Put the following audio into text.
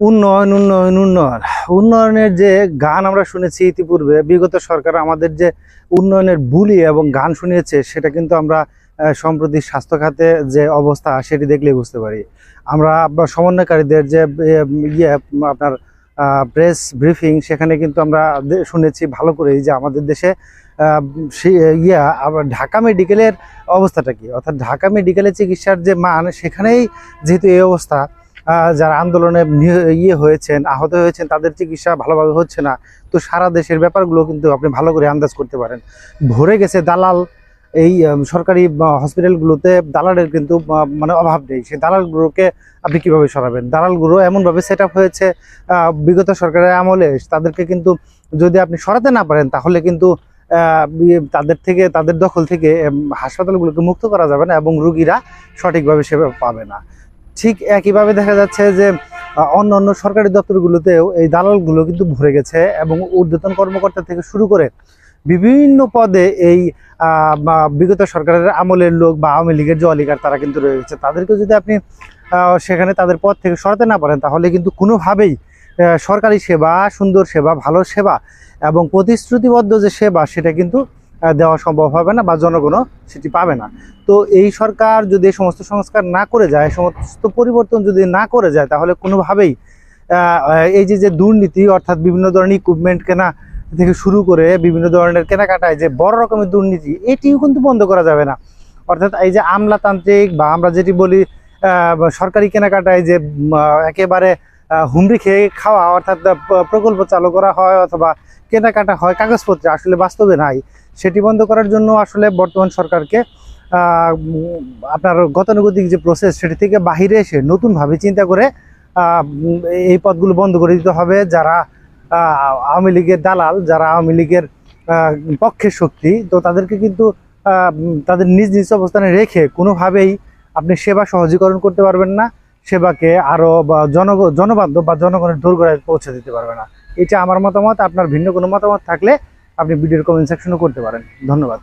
উন্নয়ন উন্নয়ন উন্নয়ন। উন্নয়নের যে গান আমরা শুনেছি ইতিপূর্বে, বিগত সরকার আমাদের যে উন্নয়নের বুলি এবং গান শুনিয়েছে, সেটা কিন্তু আমরা সম্প্রতি স্বাস্থ্য খাতে যে অবস্থা, সেটি দেখলেই বুঝতে পারি। আমরা সমন্বয়কারীদের যে ইয়ে আপনার প্রেস ব্রিফিং সেখানে কিন্তু আমরা শুনেছি ভালো করেই যে আমাদের দেশে ইয়া, আবার ঢাকা মেডিকেলের অবস্থাটা কি? অর্থাৎ ঢাকা মেডিকেলের চিকিৎসার যে মান, সেখানেই যেহেতু এই অবস্থা যারা আন্দোলনে ইয়ে হয়েছেন আহত হয়েছেন তাদের চিকিৎসা ভালোভাবে হচ্ছে না। তো সারা দেশের ব্যাপারগুলো কিন্তু আপনি ভালো করে আন্দাজ করতে পারেন। ভরে গেছে দালাল এই সরকারি হসপিটালগুলোতে দালালের কিন্তু মানে অভাব নেই। সেই দালালগুলোকে আপনি কীভাবে সরাবেন? দালালগুলো এমনভাবে সেট আপ হয়েছে বিগত সরকারের আমলে। তাদেরকে কিন্তু যদি আপনি সরাতে না পারেন তাহলে কিন্তু ইয়ে, তাদের থেকে তাদের দখল থেকে হাসপাতালগুলোকে মুক্ত করা যাবে না এবং রুগীরা সঠিকভাবে সেবা পাবে না। ঠিক একইভাবে দেখা যাচ্ছে যে অন্য অন্য সরকারি দপ্তরগুলোতেও এই দালালগুলো কিন্তু ভরে গেছে এবং ঊর্ধ্বতন কর্মকর্তা থেকে শুরু করে বিভিন্ন পদে এই বিগত সরকারের আমলের লোক বা আওয়ামী লীগের যে অলিগার তারা কিন্তু রয়ে গেছে। তাদেরকে যদি আপনি সেখানে তাদের পদ থেকে সরাতে না পারেন, তাহলে কিন্তু কোনোভাবেই সরকারি সেবা, সুন্দর সেবা, ভালো সেবা এবং প্রতিশ্রুতিবদ্ধ যে সেবা, সেটা কিন্তু দেওয়া সম্ভব হবে না বা জনগণও সেটি পাবে না। তো এই সরকার যদি এই সমস্ত সংস্কার না করে যায় সমস্ত পরিবর্তন যদি না করে যায়, তাহলে কোনোভাবেই এই যে যে দুর্নীতি, অর্থাৎ বিভিন্ন ধরনের ইকুইপমেন্ট কেনা থেকে শুরু করে বিভিন্ন ধরনের কেনাকাটায় যে বড় রকমের দুর্নীতি, এটিও কিন্তু বন্ধ করা যাবে না। অর্থাৎ এই যে আমলাতান্ত্রিক বা আমরা যেটি বলি সরকারি কেনাকাটায় যে একেবারে হুমড়ি খেয়ে খাওয়া, অর্থাৎ প্রকল্প চালু করা হয় অথবা কেনাকাটা হয়, কাগজপত্রে, আসলে বাস্তবে নাই। সেটি বন্ধ করার জন্য আসলে বর্তমান সরকারকে আপনার গতানুগতিক যে প্রসেস সেটি থেকে বাহিরে এসে নতুনভাবে চিন্তা করে এই পদগুলো বন্ধ করে দিতে হবে। যারা আওয়ামী লীগের দালাল, যারা আওয়ামী লীগের পক্ষের শক্তি, তো তাদেরকে কিন্তু তাদের নিজ নিজ অবস্থানে রেখে কোনোভাবেই আপনি সেবা সহজীকরণ করতে পারবেন না। সেবাকে আরও বা জনগ জনবান্ধব বা জনগণের দোরগোড়ায় পৌঁছে দিতে পারবে না। এটা আমার মতামত। আপনার ভিন্ন কোনো মতামত থাকলে আপনি ভিডিওর কমেন্ট সেকশনও করতে পারেন। ধন্যবাদ।